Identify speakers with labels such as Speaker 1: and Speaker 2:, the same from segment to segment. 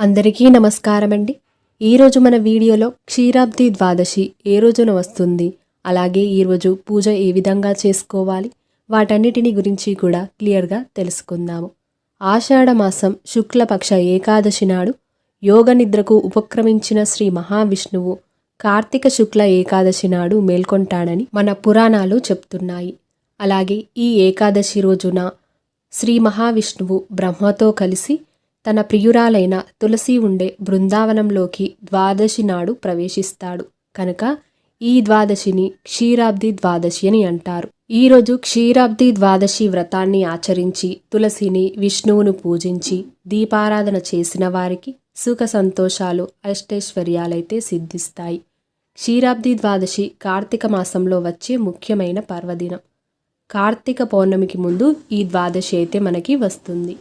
Speaker 1: అందరికీ నమస్కారం అండి ఈరోజు మన వీడియోలో క్షీరాబ్ది ద్వాదశి ఏ రోజున వస్తుంది? అలాగే ఈరోజు పూజ ఏ విధంగా చేసుకోవాలి? వాటన్నిటిని గురించి కూడా క్లియర్గా తెలుసుకుందాము. ఆషాఢమాసం శుక్లపక్ష ఏకాదశి నాడు యోగ నిద్రకు ఉపక్రమించిన శ్రీ మహావిష్ణువు కార్తీక శుక్ల ఏకాదశి నాడు మేల్కొంటాడని మన పురాణాలు చెప్తున్నాయి. అలాగే ఈ ఏకాదశి రోజున శ్రీ మహావిష్ణువు బ్రహ్మతో కలిసి తన ప్రియురాలైన తులసి ఉండే బృందావనంలోకి ద్వాదశి నాడు ప్రవేశిస్తాడు. కనుక ఈ ద్వాదశిని క్షీరాబ్ది ద్వాదశి అని అంటారు. ఈరోజు క్షీరాబ్ది ద్వాదశి వ్రతాన్ని ఆచరించి తులసిని విష్ణువును పూజించి దీపారాధన చేసిన వారికి సుఖ సంతోషాలు అష్టైశ్వర్యాలైతే సిద్ధిస్తాయి. క్షీరాబ్ది ద్వాదశి కార్తీక మాసంలో వచ్చే ముఖ్యమైన పర్వదినం. కార్తీక పౌర్ణమికి ముందు ఈ ద్వాదశి అయితే మనకి వస్తుంది.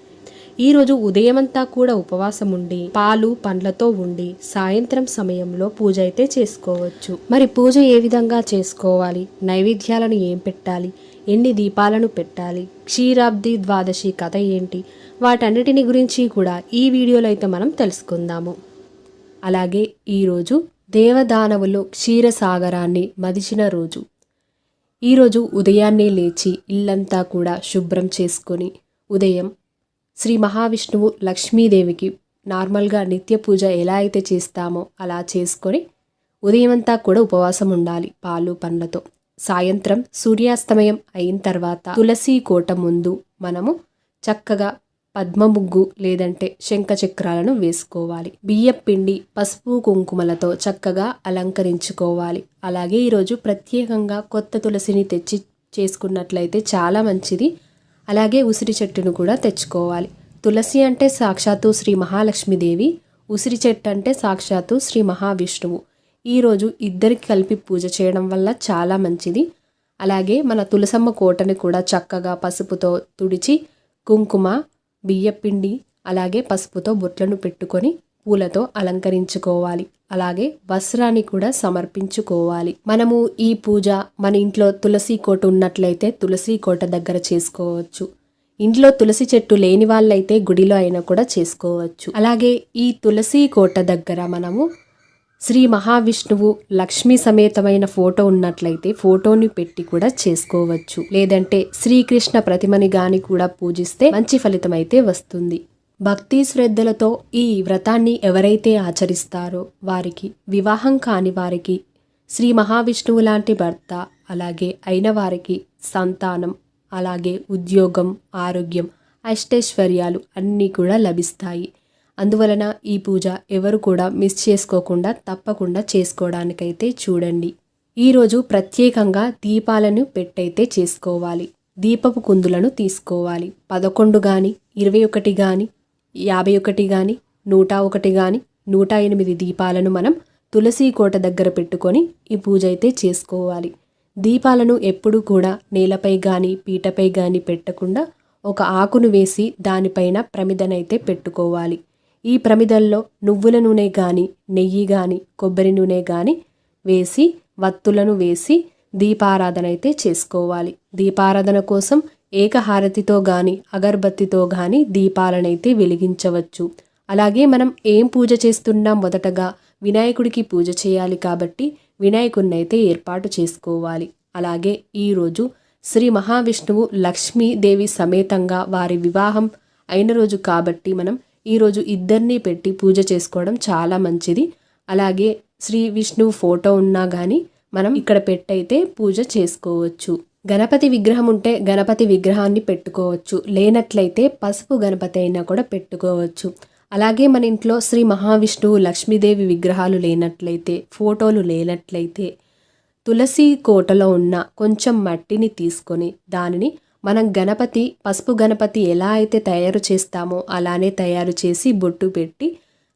Speaker 1: ఈరోజు ఉదయమంతా కూడా ఉపవాసం ఉండి పాలు పండ్లతో ఉండి సాయంత్రం సమయంలో పూజ అయితే చేసుకోవచ్చు. మరి పూజ ఏ విధంగా చేసుకోవాలి? నైవేద్యాలను ఏం పెట్టాలి? ఎన్ని దీపాలను పెట్టాలి? క్షీరాబ్ది ద్వాదశి కథ ఏంటి? వాటన్నిటిని గురించి కూడా ఈ వీడియోలో అయితే మనం తెలుసుకుందాము. అలాగే ఈరోజు దేవదానవులు క్షీరసాగరాన్ని మదిచిన రోజు. ఈరోజు ఉదయాన్నే లేచి ఇల్లంతా కూడా శుభ్రం చేసుకొని ఉదయం శ్రీ మహావిష్ణువు లక్ష్మీదేవికి నార్మల్గా నిత్య పూజ ఎలా అయితే చేస్తామో అలా చేసుకొని ఉదయమంతా కూడా ఉపవాసం ఉండాలి పాలు పండ్లతో. సాయంత్రం సూర్యాస్తమయం అయిన తర్వాత తులసి కోట ముందు మనము చక్కగా పద్మ ముగ్గు లేదంటే శంఖ చక్రాలను వేసుకోవాలి. బియ్యం పిండి పసుపు కుంకుమలతో చక్కగా అలంకరించుకోవాలి. అలాగే ఈరోజు ప్రత్యేకంగా కొత్త తులసిని తెచ్చి చేసుకున్నట్లయితే చాలా మంచిది. అలాగే ఉసిరి చెట్టును కూడా తెచ్చుకోవాలి. తులసి అంటే సాక్షాత్తు శ్రీ మహాలక్ష్మీదేవి ఉసిరి చెట్టు అంటే సాక్షాత్తు శ్రీ మహావిష్ణువు. ఈరోజు ఇద్దరికి కలిపి పూజ చేయడం వల్ల చాలా మంచిది. అలాగే మన తులసమ్మ కోటని కూడా చక్కగా పసుపుతో తుడిచి కుంకుమ బియ్యపిండి అలాగే పసుపుతో బొట్లను పెట్టుకొని పూలతో అలంకరించుకోవాలి. అలాగే వస్త్రాన్ని కూడా సమర్పించుకోవాలి. మనము ఈ పూజ మన ఇంట్లో తులసి కోట ఉన్నట్లయితే తులసి కోట దగ్గర చేసుకోవచ్చు. ఇంట్లో తులసి చెట్టు లేని వాళ్ళైతే గుడిలో అయినా కూడా చేసుకోవచ్చు. అలాగే ఈ తులసి కోట దగ్గర మనము శ్రీ మహావిష్ణువు లక్ష్మీ సమేతమైన ఫోటో ఉన్నట్లయితే ఫోటోని పెట్టి కూడా చేసుకోవచ్చు. లేదంటే శ్రీకృష్ణ ప్రతిమని గాని కూడా పూజిస్తే మంచి ఫలితం అయితే వస్తుంది. భక్తి శ్రద్ధలతో ఈ వ్రతాన్ని ఎవరైతే ఆచరిస్తారో వారికి వివాహం కాని వారికి శ్రీ మహావిష్ణువు లాంటి భర్త అలాగే అయిన వారికి సంతానం అలాగే ఉద్యోగం ఆరోగ్యం అష్టైశ్వర్యాలు అన్నీ కూడా లభిస్తాయి. అందువలన ఈ పూజ ఎవరు కూడా మిస్ చేసుకోకుండా తప్పకుండా చేసుకోవడానికైతే చూడండి. ఈరోజు ప్రత్యేకంగా దీపాలను పెట్టయితే చేసుకోవాలి. దీపపు కుందులను తీసుకోవాలి. పదకొండు కానీ ఇరవై ఒకటి కానీ యాభై ఒకటి కానీ నూట ఒకటి కానీ నూట ఎనిమిది దీపాలను మనం తులసి కోట దగ్గర పెట్టుకొని ఈ పూజ అయితే చేసుకోవాలి. దీపాలను ఎప్పుడూ కూడా నేలపై కానీ పీటపై కానీ పెట్టకుండా ఒక ఆకును వేసి దానిపైన ప్రమిదనైతే పెట్టుకోవాలి. ఈ ప్రమిదల్లో నువ్వుల నూనె కానీ నెయ్యి కానీ కొబ్బరి నూనె కానీ వేసి వత్తులను వేసి దీపారాధన అయితే చేసుకోవాలి. దీపారాధన కోసం ఏకహారతితో గాని అగరబత్తితో గాని దీపాలనైతే వెలిగించవచ్చు. అలాగే మనం ఏం పూజ చేస్తున్నాం మొదటగా? వినాయకుడికి పూజ చేయాలి కాబట్టి వినాయకుడినైతే ఏర్పాటు చేసుకోవాలి. అలాగే ఈరోజు శ్రీ మహావిష్ణువు లక్ష్మీదేవి సమేతంగా వారి వివాహం అయిన రోజు కాబట్టి మనం ఈరోజు ఇద్దరిని పెట్టి పూజ చేసుకోవడం చాలా మంచిది. అలాగే శ్రీ విష్ణువు ఫోటో ఉన్నా కానీ మనం ఇక్కడ పెట్టయితే పూజ చేసుకోవచ్చు. గణపతి విగ్రహం ఉంటే గణపతి విగ్రహాన్ని పెట్టుకోవచ్చు. లేనట్లయితే పసుపు గణపతి అయినా కూడా పెట్టుకోవచ్చు. అలాగే మన ఇంట్లో శ్రీ మహావిష్ణువు లక్ష్మీదేవి విగ్రహాలు లేనట్లయితే ఫోటోలు లేనట్లయితే తులసి కోటలో ఉన్న కొంచెం మట్టిని తీసుకొని దానిని మనం గణపతి పసుపు గణపతి ఎలా అయితే తయారు చేస్తామో అలానే తయారు చేసి బొట్టు పెట్టి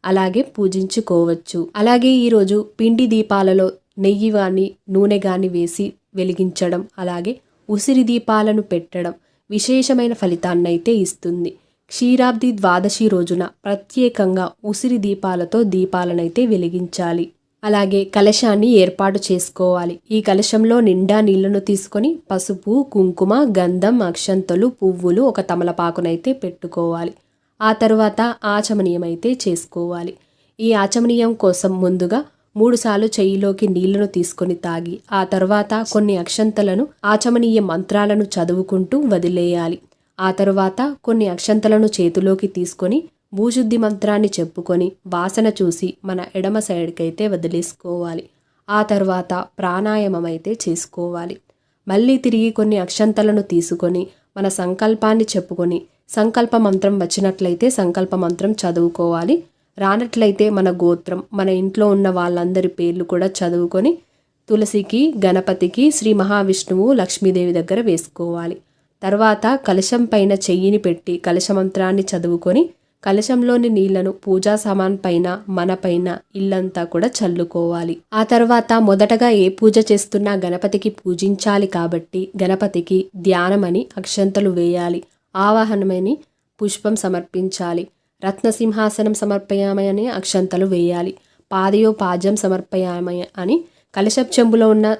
Speaker 1: అలాగే పూజించుకోవచ్చు. అలాగే ఈరోజు పిండి దీపాలలో నెయ్యి కానీ నూనె కానీ వేసి వెలిగించడం అలాగే ఉసిరి దీపాలను పెట్టడం విశేషమైన ఫలితాన్నైతే ఇస్తుంది. క్షీరాబ్ది ద్వాదశి రోజున ప్రత్యేకంగా ఉసిరి దీపాలతో దీపాలనైతే వెలిగించాలి. అలాగే కలశాన్ని ఏర్పాటు చేసుకోవాలి. ఈ కలశంలో నిండా నీళ్ళను తీసుకొని పసుపు కుంకుమ గంధం అక్షంతలు పువ్వులు ఒక తమలపాకునైతే పెట్టుకోవాలి. ఆ తర్వాత ఆచమనీయం అయితే చేసుకోవాలి. ఈ ఆచమనీయం కోసం ముందుగా మూడుసార్లు చెయ్యిలోకి నీళ్ళను తీసుకొని తాగి ఆ తర్వాత కొన్ని అక్షంతలను ఆచమనీయ మంత్రాలను చదువుకుంటూ వదిలేయాలి. ఆ తర్వాత కొన్ని అక్షంతలను చేతిలోకి తీసుకొని భూశుద్ధి మంత్రాన్ని చెప్పుకొని వాసన చూసి మన ఎడమ సైడ్కైతే వదిలేసుకోవాలి. ఆ తర్వాత ప్రాణాయామం అయితే చేసుకోవాలి. మళ్ళీ తిరిగి కొన్ని అక్షంతలను తీసుకొని మన సంకల్పాన్ని చెప్పుకొని సంకల్ప మంత్రం వచ్చినట్లయితే సంకల్ప మంత్రం చదువుకోవాలి. రానట్లయితే మన గోత్రం మన ఇంట్లో ఉన్న వాళ్ళందరి పేర్లు కూడా చదువుకొని తులసికి గణపతికి శ్రీ మహావిష్ణువు లక్ష్మీదేవి దగ్గర వేసుకోవాలి. తర్వాత కలశం పైన చెయ్యిని పెట్టి కలశమంత్రాన్ని చదువుకొని కలశంలోని నీళ్ళను పూజా సామాన్ పైన మన పైన ఇల్లంతా కూడా చల్లుకోవాలి. ఆ తర్వాత మొదటగా ఏ పూజ చేస్తున్నా గణపతికి పూజించాలి కాబట్టి గణపతికి ధ్యానమని అక్షంతలు వేయాలి. ఆవాహనమని పుష్పం సమర్పించాలి. రత్నసింహాసనం సమర్పయామని అక్షంతలు వేయాలి. పాదయో పాద్యం సమర్పయామయ అని కలశప్ చెంబులో ఉన్న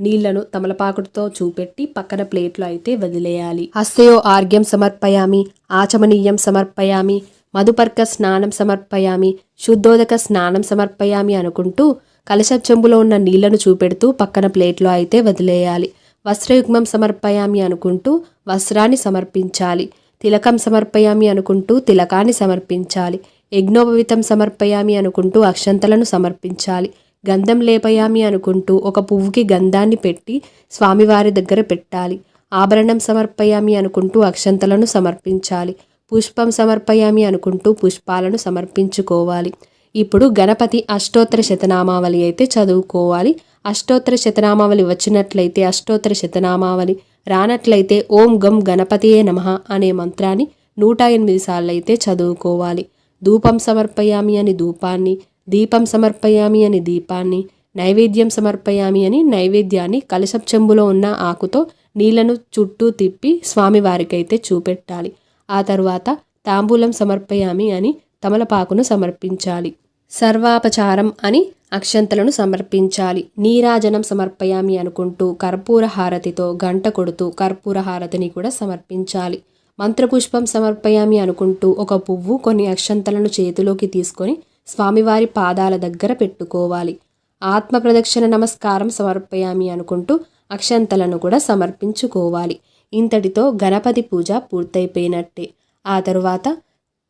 Speaker 1: నీళ్ళను తమలపాకుడుతో చూపెట్టి పక్కన ప్లేట్లో అయితే వదిలేయాలి. హస్తయో ఆర్ఘ్యం సమర్పయామి ఆచమనీయం సమర్పయామి మధుపర్క స్నానం సమర్పయామి శుద్ధోదక స్నానం సమర్పయామి అనుకుంటూ కలశప్ చెంబులో ఉన్న నీళ్ళను చూపెడుతూ పక్కన ప్లేట్లో అయితే వదిలేయాలి. వస్త్రయుగ్మం సమర్పయామి అనుకుంటూ వస్త్రాన్ని సమర్పించాలి. తిలకం సమర్పయామి అనుకుంటూ తిలకాన్ని సమర్పించాలి. యజ్ఞోపవితం సమర్పయామి అనుకుంటూ అక్షంతలను సమర్పించాలి. గంధం లేపయామి అనుకుంటూ ఒక పువ్వుకి గంధాన్ని పెట్టి స్వామివారి దగ్గర పెట్టాలి. ఆభరణం సమర్పయామి అనుకుంటూ అక్షంతలను సమర్పించాలి. పుష్పం సమర్పయామి అనుకుంటూ పుష్పాలను సమర్పించుకోవాలి. ఇప్పుడు గణపతి అష్టోత్తర శతనామావళి అయితే చదువుకోవాలి. అష్టోత్తర శతనామావళి వచ్చినట్లయితే అష్టోత్తర శతనామావళి రానట్లయితే ఓం గం గణపతియే నమః అనే మంత్రాన్ని నూట ఎనిమిది సార్లైతే చదువుకోవాలి. ధూపం సమర్పయామి అని ధూపాన్ని దీపం సమర్పయామి అని దీపాన్ని నైవేద్యం సమర్పయామి అని నైవేద్యాన్ని కలశం చెంబులో ఉన్న ఆకుతో నీళ్ళను చుట్టూ తిప్పి స్వామివారికైతే చూపెట్టాలి. ఆ తరువాత తాంబూలం సమర్పయామి అని తమలపాకును సమర్పించాలి. సర్వాపచారం అని అక్షంతలను సమర్పించాలి. నీరాజనం సమర్పయామి అనుకుంటూ కర్పూర హారతితో గంట కొడుతూ కర్పూర హారతిని కూడా సమర్పించాలి. మంత్రపుష్పం సమర్పయామి అనుకుంటూ ఒక పువ్వు కొన్ని అక్షంతలను చేతిలోకి తీసుకొని స్వామివారి పాదాల దగ్గర పెట్టుకోవాలి. ఆత్మ ప్రదక్షిణ నమస్కారం సమర్పయామి అనుకుంటూ అక్షంతలను కూడా సమర్పించుకోవాలి. ఇంతటితో గణపతి పూజ పూర్తయిపోయినట్టే. ఆ తరువాత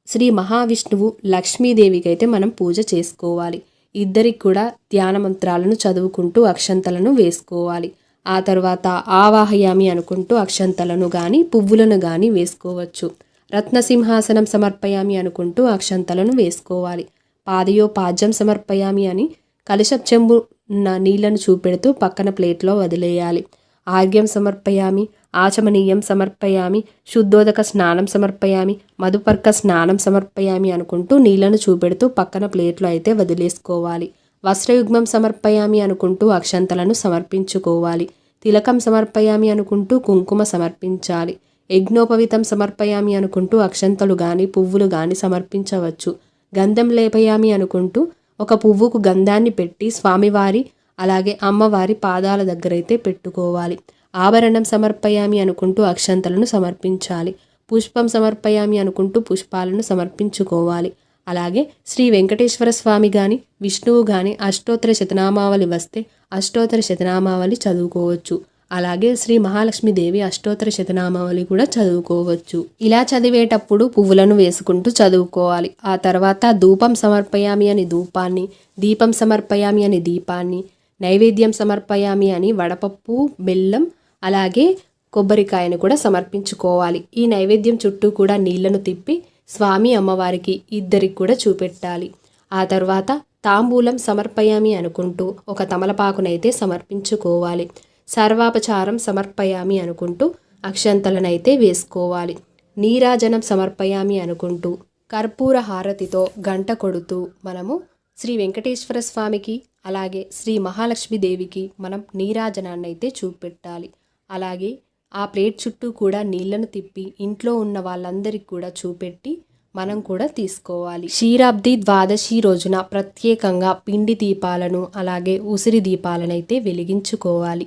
Speaker 1: శ్రీ మహావిష్ణువు లక్ష్మీదేవికి అయితే మనం పూజ చేసుకోవాలి. ఇద్దరికి కూడా ధ్యాన మంత్రాలను చదువుకుంటూ అక్షంతలను వేసుకోవాలి. ఆ తర్వాత ఆవాహయామి అనుకుంటూ అక్షంతలను గాని పువ్వులను గాని వేసుకోవచ్చు. రత్నసింహాసనం సమర్పయామి అనుకుంటూ అక్షంతలను వేసుకోవాలి. పాదయో పాద్యం సమర్పయామి అని కలశప్ చెంబు ఉన్న నీళ్ళను చూపెడుతూ పక్కన ప్లేట్లో వదిలేయాలి. ఆర్గ్యం సమర్పయామి ఆచమనీయం సమర్పయామి శుద్ధోదక స్నానం సమర్పయామి మధుపర్క స్నానం సమర్పయామి అనుకుంటూ నీళ్ళను చూపెడుతూ పక్కన ప్లేట్లో అయితే వదిలేసుకోవాలి. వస్త్రయుగ్మం సమర్పయామి అనుకుంటూ అక్షంతలను సమర్పించుకోవాలి. తిలకం సమర్పయామి అనుకుంటూ కుంకుమ సమర్పించాలి. యజ్ఞోపవితం సమర్పయామి అనుకుంటూ అక్షంతలు గాని పువ్వులు గాని సమర్పించవచ్చు. గంధం లేపయామి అనుకుంటూ ఒక పువ్వుకు గంధాన్ని పెట్టి స్వామివారి అలాగే అమ్మవారి పాదాల దగ్గరైతే పెట్టుకోవాలి. ఆభరణం సమర్పయామి అనుకుంటూ అక్షంతలను సమర్పించాలి. పుష్పం సమర్పయామి అనుకుంటూ పుష్పాలను సమర్పించుకోవాలి. అలాగే శ్రీ వెంకటేశ్వర స్వామి గాని విష్ణువు గాని అష్టోత్తర శతనామావళి వస్తే అష్టోత్తర శతనామావళి చదువుకోవచ్చు. అలాగే శ్రీ మహాలక్ష్మీదేవి అష్టోత్తర శతనామావళి కూడా చదువుకోవచ్చు. ఇలా చదివేటప్పుడు పువ్వులను వేసుకుంటూ చదువుకోవాలి. ఆ తర్వాత ధూపం సమర్పయామి అని ధూపాన్ని దీపం సమర్పయామి అని దీపాన్ని నైవేద్యం సమర్పయామి అని వడపప్పు బెల్లం అలాగే కొబ్బరికాయను కూడా సమర్పించుకోవాలి. ఈ నైవేద్యం చుట్టూ కూడా నీళ్ళను తిప్పి స్వామి అమ్మవారికి ఇద్దరికి కూడా చూపెట్టాలి. ఆ తర్వాత తాంబూలం సమర్పయామి అనుకుంటూ ఒక తమలపాకునైతే సమర్పించుకోవాలి. సర్వాపచారం సమర్పయామి అనుకుంటూ అక్షంతలనైతే వేసుకోవాలి. నీరాజనం సమర్పయామి అనుకుంటూ కర్పూర హారతితో గంట కొడుతూ మనము శ్రీ వెంకటేశ్వర స్వామికి అలాగే శ్రీ మహాలక్ష్మీదేవికి మనం నీరాజనాన్ని అయితే చూపెట్టాలి. అలాగే ఆ ప్లేట్ చుట్టూ కూడా నీళ్ళను తిప్పి ఇంట్లో ఉన్న వాళ్ళందరికీ కూడా చూపెట్టి మనం కూడా తీసుకోవాలి. క్షీరాబ్ది ద్వాదశి రోజున ప్రత్యేకంగా పిండి దీపాలను అలాగే ఉసిరి దీపాలను అయితే వెలిగించుకోవాలి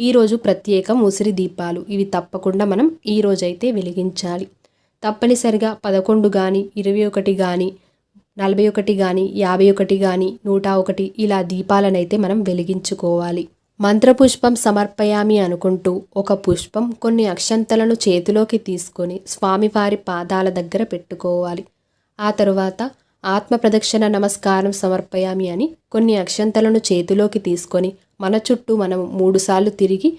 Speaker 1: ఈరోజు ప్రత్యేకం ఉసిరి దీపాలు. ఇవి తప్పకుండా మనం ఈ రోజైతే వెలిగించాలి. తప్పనిసరిగా పదకొండు కానీ ఇరవై ఒకటి కానీ నలభై ఒకటి కానీ యాభై ఒకటి కానీ నూట ఒకటి ఇలా దీపాలనైతే మనం వెలిగించుకోవాలి. మంత్రపుష్పం సమర్పయామి అనుకుంటూ ఒక పుష్పం కొన్ని అక్షంతలను చేతిలోకి తీసుకొని స్వామివారి పాదాల దగ్గర పెట్టుకోవాలి. ఆ తరువాత ఆత్మ ప్రదక్షిణ నమస్కారం సమర్పయామి అని కొన్ని అక్షంతలను చేతిలోకి తీసుకొని మన చుట్టూ మనం మూడుసార్లు తిరిగి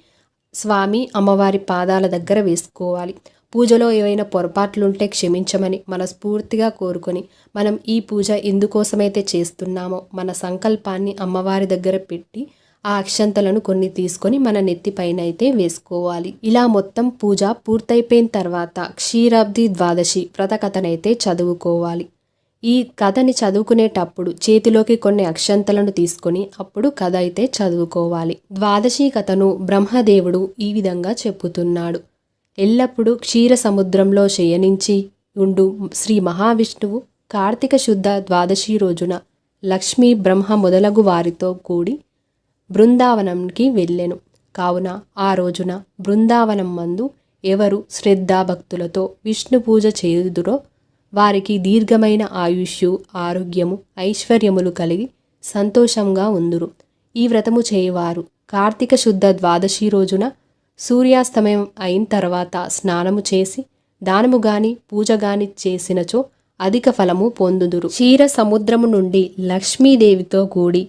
Speaker 1: స్వామి అమ్మవారి పాదాల దగ్గర వేసుకోవాలి. పూజలో ఏవైనా పొరపాట్లుంటే క్షమించమని మనస్ఫూర్తిగా కోరుకొని మనం ఈ పూజ ఎందుకోసమైతే చేస్తున్నామో మన సంకల్పాన్ని అమ్మవారి దగ్గర పెట్టి ఆ అక్షంతలను కొన్ని తీసుకొని మన నెత్తిపైన అయితే వేసుకోవాలి. ఇలా మొత్తం పూజ పూర్తయిపోయిన తర్వాత క్షీరాబ్ది ద్వాదశి వ్రతకథనైతే చదువుకోవాలి. ఈ కథని చదువుకునేటప్పుడు చేతిలోకి కొన్ని అక్షంతలను తీసుకొని అప్పుడు కథ అయితే చదువుకోవాలి. ద్వాదశి కథను బ్రహ్మదేవుడు ఈ విధంగా చెప్పుతున్నాడు. ఎల్లప్పుడూ క్షీర సముద్రంలో శయనించి ఉండు శ్రీ మహావిష్ణువు కార్తీక శుద్ధ ద్వాదశి రోజున లక్ష్మీ బ్రహ్మ మొదలగు వారితో కూడి బృందావనంకి వెళ్ళెను. కావున ఆ రోజున బృందావనం మందు ఎవరు శ్రద్ధాభక్తులతో విష్ణు పూజ చేయుదురో వారికి దీర్ఘమైన ఆయుష్యు ఆరోగ్యము ఐశ్వర్యములు కలిగి సంతోషంగా ఉందురు. ఈ వ్రతము చేయవారు కార్తీక శుద్ధ ద్వాదశి రోజున సూర్యాస్తమయం అయిన తర్వాత స్నానము చేసి దానము గాని పూజ గాని చేసినచో అధిక ఫలము పొందుదురు. క్షీర సముద్రము నుండి లక్ష్మీదేవితో కూడి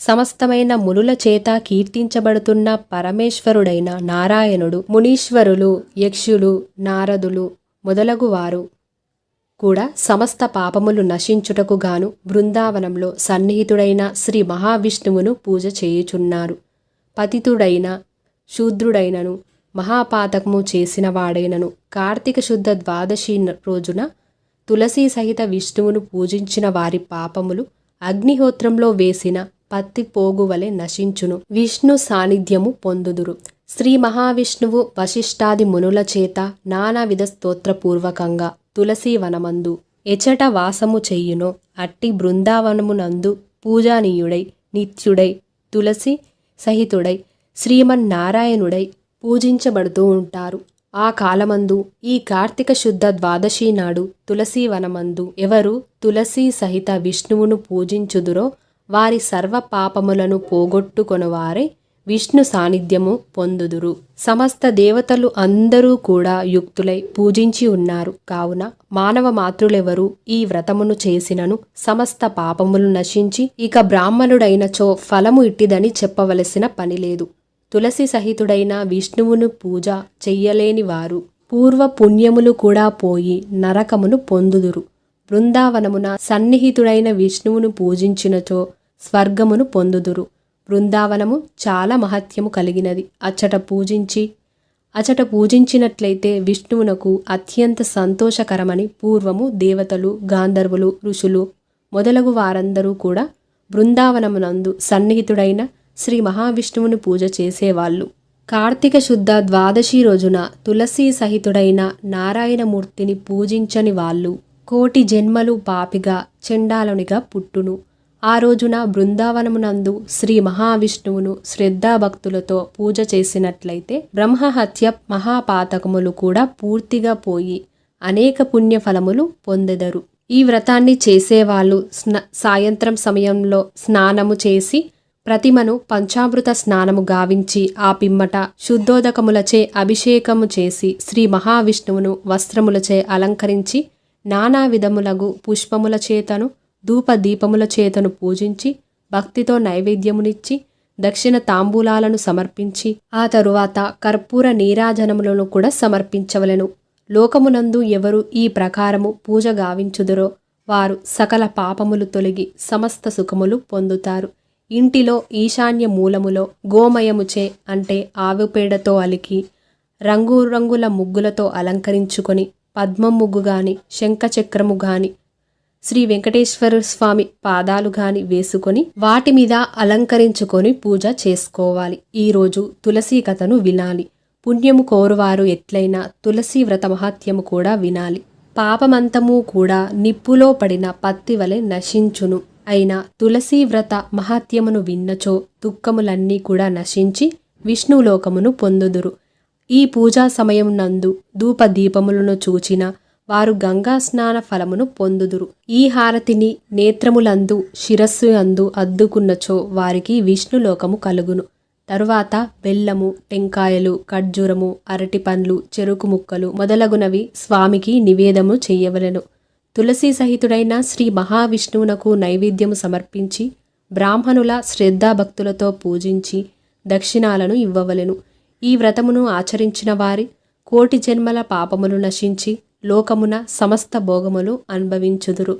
Speaker 1: సమస్తమైన మునుల చేత కీర్తించబడుతున్న పరమేశ్వరుడైన నారాయణుడు మునీశ్వరులు యక్షులు నారదులు మొదలగు వారు కూడా సమస్త పాపములు నశించుటకు గాను బృందావనంలో సన్నిహితుడైన శ్రీ మహావిష్ణువును పూజ చేయుచున్నారు. పతితుడైన శూద్రుడైనను మహాపాతకము చేసిన వాడైనను కార్తీక శుద్ధ ద్వాదశి రోజున తులసి సహిత విష్ణువును పూజించిన వారి పాపములు అగ్నిహోత్రంలో వేసిన పత్తి పోగువలె నశించును. విష్ణు సాన్నిధ్యము పొందుదురు. శ్రీ మహావిష్ణువు వశిష్ఠాది మునుల చేత నానావిధ స్తోత్రపూర్వకంగా తులసి వనమందు ఎచట వాసము చెయ్యునో అట్టి బృందావనమునందు పూజానీయుడై నిత్యుడై తులసి సహితుడై శ్రీమన్నారాయణుడై పూజించబడుతూ ఉంటారు. ఆ కాలమందు ఈ కార్తీక శుద్ధ ద్వాదశి నాడు తులసీ వనమందు ఎవరు తులసీ సహిత విష్ణువును పూజించుదురో వారి సర్వ పాపములను పోగొట్టుకొనువారే విష్ణు సాన్నిధ్యము పొందుదురు. సమస్త దేవతలు అందరూ కూడా యుక్తులై పూజించి ఉన్నారు. కావున మానవ మాతృలెవరు ఈ వ్రతమును చేసినను సమస్త పాపములు నశించి ఇక బ్రాహ్మణుడైనచో ఫలము ఇట్టిదని చెప్పవలసిన పని లేదు తులసి సహితుడైన విష్ణువును పూజ చెయ్యలేని వారు పూర్వ పుణ్యములు కూడా పోయి నరకమును పొందుదురు. బృందావనమున సన్నిహితుడైన విష్ణువును పూజించినచో స్వర్గమును పొందుదురు. బృందావనము చాలా మహత్యము కలిగినది. అచ్చట పూజించి అచట పూజించినట్లయితే విష్ణువునకు అత్యంత సంతోషకరమని పూర్వము దేవతలు గాంధర్వులు ఋషులు మొదలగు వారందరూ కూడా బృందావనమునందు సన్నిహితుడైన శ్రీ మహావిష్ణువుని పూజ చేసేవాళ్ళు. కార్తీక శుద్ధ ద్వాదశి రోజున తులసీ సహితుడైన నారాయణమూర్తిని పూజించని వాళ్ళు కోటి జన్మలు పాపిగా చెండాలునిగా పుట్టును. ఆ రోజున బృందావనమునందు శ్రీ మహావిష్ణువును శ్రద్ధాభక్తులతో పూజ చేసినట్లయితే బ్రహ్మహత్య మహాపాతకములు కూడా పూర్తిగా పోయి అనేక పుణ్యఫలములు పొందెదరు. ఈ వ్రతాన్ని చేసేవాళ్ళు స్న సాయంత్రం సమయంలో స్నానము చేసి ప్రతిమను పంచామృత స్నానము గావించి ఆ పిమ్మట శుద్ధోదకములచే అభిషేకము చేసి శ్రీ మహావిష్ణువును వస్త్రములచే అలంకరించి నానా విధములగు పుష్పముల చేతను ధూప దీపముల చేతను పూజించి భక్తితో నైవేద్యమునిచ్చి దక్షిణ తాంబూలాలను సమర్పించి ఆ తరువాత కర్పూర నీరాజనములను కూడా సమర్పించవలెను. లోకమునందు ఎవరు ఈ ప్రకారము పూజ గావించుదురో వారు సకల పాపములు తొలగి సమస్త సుఖములు పొందుతారు. ఇంటిలో ఈశాన్య మూలములో గోమయముచే అంటే ఆవుపేడతో అలికి రంగురంగుల ముగ్గులతో అలంకరించుకొని పద్మం ముగ్గు గాని శంఖచక్రము గాని శ్రీ వెంకటేశ్వర స్వామి పాదాలు గాని వేసుకొని వాటి మీద అలంకరించుకొని పూజ చేసుకోవాలి. ఈరోజు తులసి కథను వినాలి. పుణ్యము కోరువారు ఎట్లయినా తులసి వ్రత మహాత్యము కూడా వినాలి. పాపమంతము కూడా నిప్పులో పడిన పత్తి వలె నశించును. అయినా తులసి వ్రత మహాత్యమును విన్నచో దుఃఖములన్నీ కూడా నశించి విష్ణులోకమును పొందుదురు. ఈ పూజా సమయం నందు ధూప దీపములను చూచిన వారు గంగా స్నాన ఫలమును పొందుదురు. ఈ హారతిని నేత్రములందు శిరస్సు అందు అద్దుకున్నచో వారికి విష్ణులోకము కలుగును. తరువాత బెల్లము టెంకాయలు ఖర్జూరము అరటి పండ్లు చెరుకు ముక్కలు మొదలగునవి స్వామికి నివేదము చెయ్యవలెను తులసి సహితుడైన శ్రీ మహావిష్ణువునకు నైవేద్యము సమర్పించి బ్రాహ్మణుల శ్రద్ధాభక్తులతో పూజించి దక్షిణాలను ఇవ్వవలెను. ఈ వ్రతమును ఆచరించిన వారి కోటి జన్మల పాపములు నశించి లోకమున సమస్త భోగములు అనుభవించుదురు.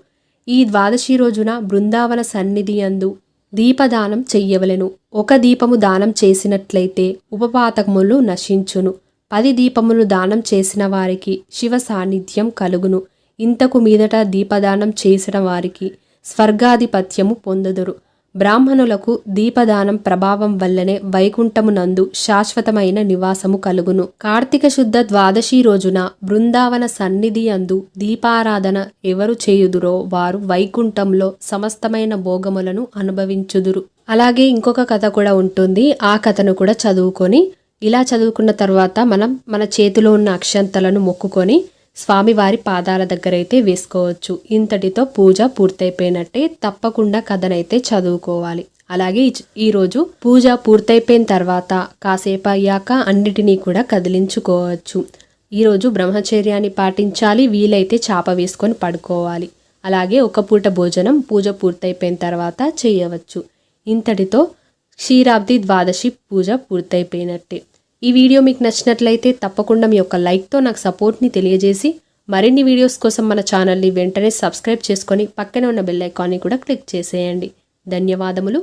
Speaker 1: ఈ ద్వాదశి రోజున బృందావన సన్నిధి అందు దీపదానం చెయ్యవలెను. ఒక దీపము దానం చేసినట్లయితే ఉపపాతకములు నశించును. పది దీపములు దానం చేసిన వారికి శివ సాన్నిధ్యం కలుగును. ఇంతకు మీదట దీపదానం చేసిన వారికి స్వర్గాధిపత్యము పొందుదురు. బ్రాహ్మణులకు దీపదానం ప్రభావం వల్లనే వైకుంఠమునందు శాశ్వతమైన నివాసము కలుగును. కార్తీక శుద్ధ ద్వాదశి రోజున బృందావన సన్నిధి అందు దీపారాధన ఎవరు చేయుదురో వారు వైకుంఠంలో సమస్తమైన భోగములను అనుభవించుదురు. అలాగే ఇంకొక కథ కూడా ఉంటుంది. ఆ కథను కూడా చదువుకొని ఇలా చదువుకున్న తర్వాత మనం మన చేతిలో ఉన్న అక్షంతలను మొక్కుకొని స్వామివారి పాదాల దగ్గర అయితే వేసుకోవచ్చు. ఇంతటితో పూజ పూర్తయిపోయినట్టే తప్పకుండా కథనైతే చదువుకోవాలి. అలాగే ఈరోజు పూజ పూర్తయిపోయిన తర్వాత కాసేపు అయ్యాక అన్నిటినీ కూడా కదిలించుకోవచ్చు. ఈరోజు బ్రహ్మచర్యాన్ని పాటించాలి వీలైతే చాప వేసుకొని పడుకోవాలి. అలాగే ఒక పూట భోజనం పూజ పూర్తయిపోయిన తర్వాత చేయవచ్చు. ఇంతటితో క్షీరాబ్ది ద్వాదశి పూజ పూర్తయిపోయినట్టే. ఈ వీడియో మీకు నచ్చినట్లయితే తప్పకుండా మీ యొక్క లైక్తో నాకు సపోర్ట్ని తెలియజేసి మరిన్ని వీడియోస్ కోసం మన ఛానల్ని వెంటనే సబ్స్క్రైబ్ చేసుకొని పక్కనే ఉన్న బెల్ ఐకాన్ని కూడా క్లిక్ చేసేయండి. ధన్యవాదములు.